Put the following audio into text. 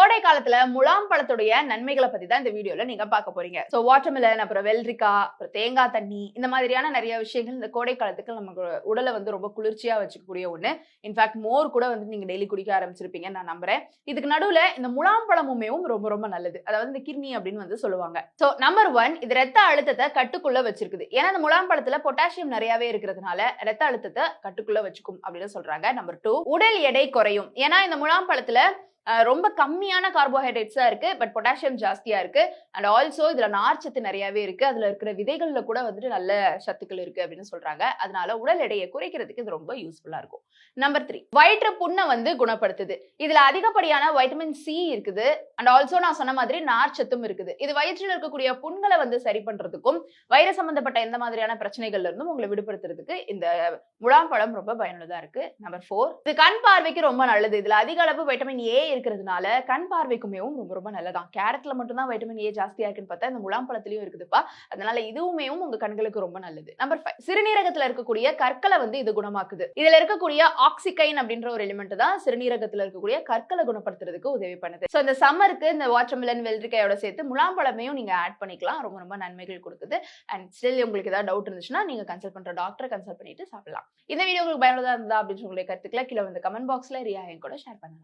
கோடை காலத்துல முலாம் பழத்துடைய நன்மைகளை பத்தி தான் இந்த வீடியோல நீங்க பார்க்க போறீங்க. சோ வாட்டர்மெலன் அப்புறம் வெள்ளரிக்காய் அப்புறம் தேங்காய் தண்ணி இந்த மாதிரியான நிறைய விஷயங்கள் இந்த கோடை காலத்துக்கு நமக்கு உடலை வந்து ரொம்ப குளிர்ச்சியா வச்சுக்கக்கூடிய ஒண்ணு. இன்ஃபேக்ட் மோர் கூட வந்து நீங்க டெய்லி குடிக்க ஆரம்பிச்சிருப்பீங்கன்னு நான் நம்புறேன். இதுக்கு நடுவுல இந்த முலாம் பழமுமேவும் ரொம்ப ரொம்ப நல்லது. அதாவது இந்த கிர்னி அப்படின்னு வந்து சொல்லுவாங்க. சோ நம்பர் ஒன் இது ரத்த அழுத்தத்தை கட்டுக்குள்ள வச்சிருக்குது. ஏன்னா இந்த முலாம் பழத்துல பொட்டாசியம் நிறையவே இருக்கிறதுனால ரத்த அழுத்தத்தை கட்டுக்குள்ள வச்சுக்கும் அப்படின்னு சொல்றாங்க. நம்பர் டூ உடல் எடை குறையும். ஏன்னா இந்த முலாம் பழத்துல ரொம்ப கம்மியான கார்போஹைட்ரேட்ஸா இருக்கு பட் பொட்டாசியம் ஜாஸ்தியா இருக்கு. அண்ட் ஆல்சோ இதுல நார்ச்சத்து நிறையவே இருக்கு. அதுல இருக்கிற விதைகள்ல கூட வந்துட்டு நல்ல சத்துக்கள் இருக்கு அப்படின்னு சொல்றாங்க. அதனால உடல் எடையை குறைக்கிறதுக்கு இது ரொம்ப யூஸ்ஃபுல்லா இருக்கும். நம்பர் த்ரீ வயிற்று புண்ணை வந்து குணப்படுத்துது. இதுல அதிகப்படியான வைட்டமின் சி இருக்குது. அண்ட் ஆல்சோ நான் சொன்ன மாதிரி நார்ச்சத்தும் இருக்குது. இது வயிற்றில் இருக்கக்கூடிய புண்களை வந்து சரி பண்றதுக்கும் வயிறு சம்பந்தப்பட்ட எந்த மாதிரியான பிரச்சனைகள்ல இருந்தும் உங்களை விடுபடுத்துறதுக்கு இந்த முழாம்பழம் ரொம்ப பயனுள்ளதா இருக்கு. நம்பர் ஃபோர் இது கண் பார்வைக்கு ரொம்ப நல்லது. இதுல அதிக அளவு வைட்டமின் ஏ இருக்கிறதுனால கண் பார்வைக்குமேவும் ரொம்ப ரொம்ப நல்லதான். கேரட்ல மட்டும்தான் வைட்டமின் ஏ ஜாஸ்தியா இருக்குன்னு பார்த்தா இந்த முலாம்பழத்திலயும் இருக்குதுப்பா. அதனால இதுவுமே உங்க கண்களுக்கு ரொம்ப நல்லது. நம்பர் ஃபைவ் சிறுநீரகத்துல இருக்கக்கூடிய கற்களை வந்து இது குணமாக்குது. இதுல இருக்கக்கூடிய ஆக்சிகைன் அப்படின்ற ஒரு எலிமெண்ட் தான் சிறுநீரகத்துல இருக்கக்கூடிய கற்களை குணப்படுத்துறதுக்கு உதவி பண்ணுது. ஸோ இந்த சம்மருக்கு இந்த வாட்டர்மெலன் வெள்ளரிக்காயோட சேர்த்து முலாம்பழமையும் நீங்க ஆட் பண்ணிக்கலாம். ரொம்ப ரொம்ப நன்மைகள் கொடுக்குது. அண்ட் ஸ்டில் உங்களுக்கு ஏதாவது டவுட் இருந்துச்சுன்னா நீங்க கன்சல்ட் பண்ற டாக்டரை கன்சல்ட் பண்ணிட்டு சாப்பிடலாம். இந்த வீடியோ உங்களுக்கு பயனுள்ளதா இருந்தா அப்படின்னு உங்களுடைய கருத்துக்களை கீழே வந்து கமெண்ட் பாக்ஸ்ல ரியா என் கூட ஷேர் பண்ணலாம்.